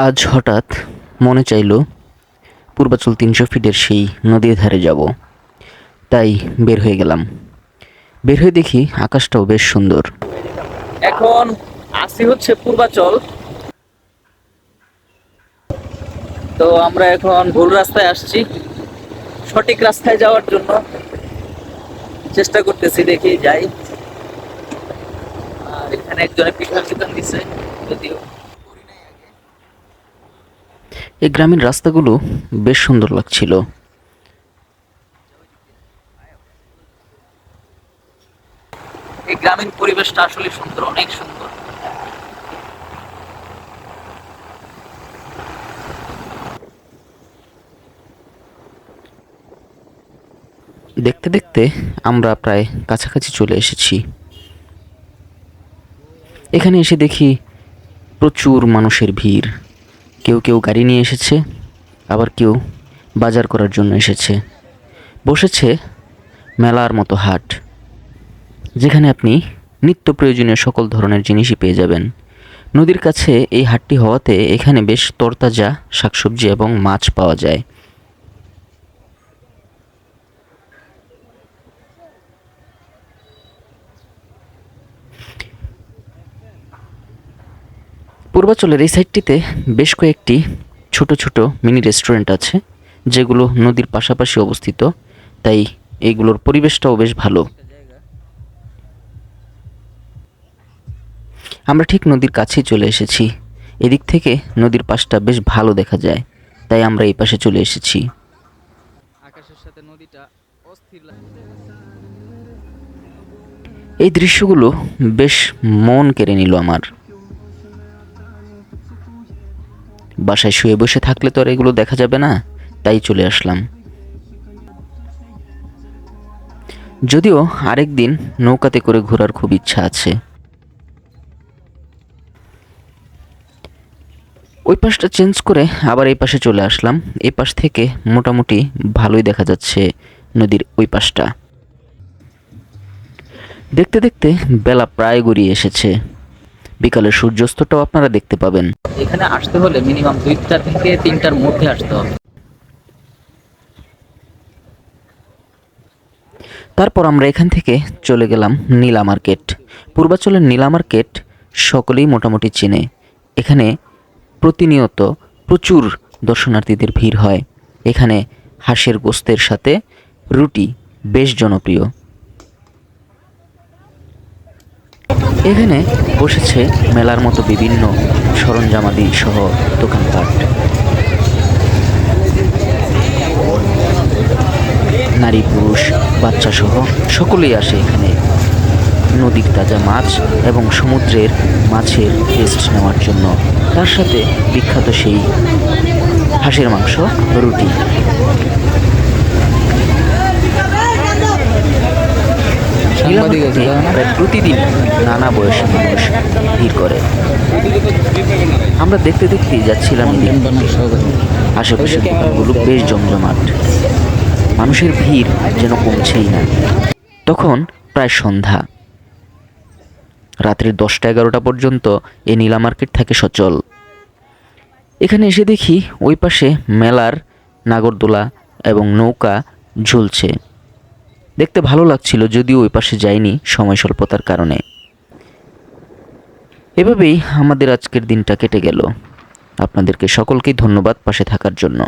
আজ হঠাৎ মনে চাইল, পূর্বাচল তিনশো ফিটের সেই নদীর ধারে যাব। তাই বের হয়ে গেলাম। বের হয়ে দেখি আকাশটাও বেশ সুন্দর। এখন আসি হচ্ছে পূর্বাচল। তো আমরা এখন ভুল রাস্তায় আসছি। সঠিক রাস্তায় যাওয়ার জন্য চেষ্টা করতেছি, দেখি যাই। আর এখানে একজনে পিঠা দোকান দিছে, যদিও। এই গ্রামীণ রাস্তাগুলো বেশ সুন্দর লাগছিল। এই গ্রামীণ পরিবেশটা আসলে সুন্দর অনেক সুন্দর। দেখতে দেখতে আমরা প্রায় কাছাকাছি চলে এসেছি। এখানে এসে দেখি প্রচুর মানুষের ভিড়। কেউ কেউ গাড়ি নিয়ে এসেছে, আবার কেউ বাজার করার জন্য এসেছে। বসেছে মেলার মতো হাট, যেখানে আপনি নিত্য প্রয়োজনীয় সকল ধরনের জিনিসই পেয়ে যাবেন। নদীর কাছে এই হাটটি হওয়াতে এখানে বেশ তরতাজা শাকসবজি এবং মাছ পাওয়া যায়। পূর্বাচলের এই সাইডটিতে বেশ কয়েকটি ছোট ছোট মিনি রেস্টুরেন্ট আছে যেগুলো নদীর পাশাপাশি অবস্থিত। তাই এইগুলোর পরিবেশটাও বেশ ভালো। আমরা ঠিক নদীর কাছেই চলে এসেছি। এদিক থেকে নদীর পাশটা বেশ ভালো দেখা যায়। তাই আমরা এই পাশে চলে এসেছি। আকাশের সাথে নদীটা অস্থির এই দৃশ্যগুলো বেশ মন কেড়ে নিল আমার। বাসায় শুয়ে বসে থাকলে তো আর এগুলো দেখা যাবে না, তাই চলে আসলাম। যদিও আরেক দিন নৌকাতে করে ঘোরার খুব ইচ্ছা আছে। ওই পাশটা চেঞ্জ করে আবার এই পাশে চলে আসলাম। এই পাশ থেকে মোটামুটি ভালোই দেখা যাচ্ছে নদীর ওই পাশটা। দেখতে দেখতে বেলা প্রায় গড়িয়ে এসেছে। বিকালের সূর্যাস্তটাও আপনারা দেখতে পাবেন। এখানে আসতে হলে মিনিমাম দুইটা থেকে তিনটার মধ্যে আসতে হবে। তারপর আমরা এখান থেকে চলে গেলাম নীলা মার্কেট। পূর্বাচলের নীলা মার্কেট সকলেই মোটামুটি চিনে। এখানে প্রতিনিয়ত প্রচুর দর্শনার্থীদের ভিড় হয়। এখানে হাঁসের গোস্তের সাথে রুটি বেশ জনপ্রিয়। এখানে বসেছে মেলার মতো বিভিন্ন সরঞ্জামাদি সহ দোকানপাট। নারী, পুরুষ, বাচ্চা সহ সকলেই আসে এখানে। নদীর তাজা মাছ এবং সমুদ্রের মাছের টেস্ট নেওয়ার জন্য। তার সাথে বিখ্যাত সেই হাঁসের মাংস, রুটি। নীলামাটিতে প্রায় প্রতিদিন নানা বয়সী মানুষ ভিড় করে। আমরা দেখতে দেখতেই যাচ্ছিলাম আশেপাশের দোকানগুলো বেশ জমজমাট। মানুষের ভিড় যেন কমছেই না। তখন প্রায় সন্ধ্যা। রাত্রির দশটা এগারোটা পর্যন্ত এই নীলা মার্কেট থাকে সচল। এখানে এসে দেখি ওই পাশে মেলার নাগরদোলা এবং নৌকা ঝুলছে। দেখতে ভালো লাগছিল যদিও ওই পাশে যাইনি সময় স্বল্পতার কারণে। এভাবেই আমাদের আজকের দিনটা কেটে গেল। আপনাদেরকে সকলকেই ধন্যবাদ পাশে থাকার জন্য।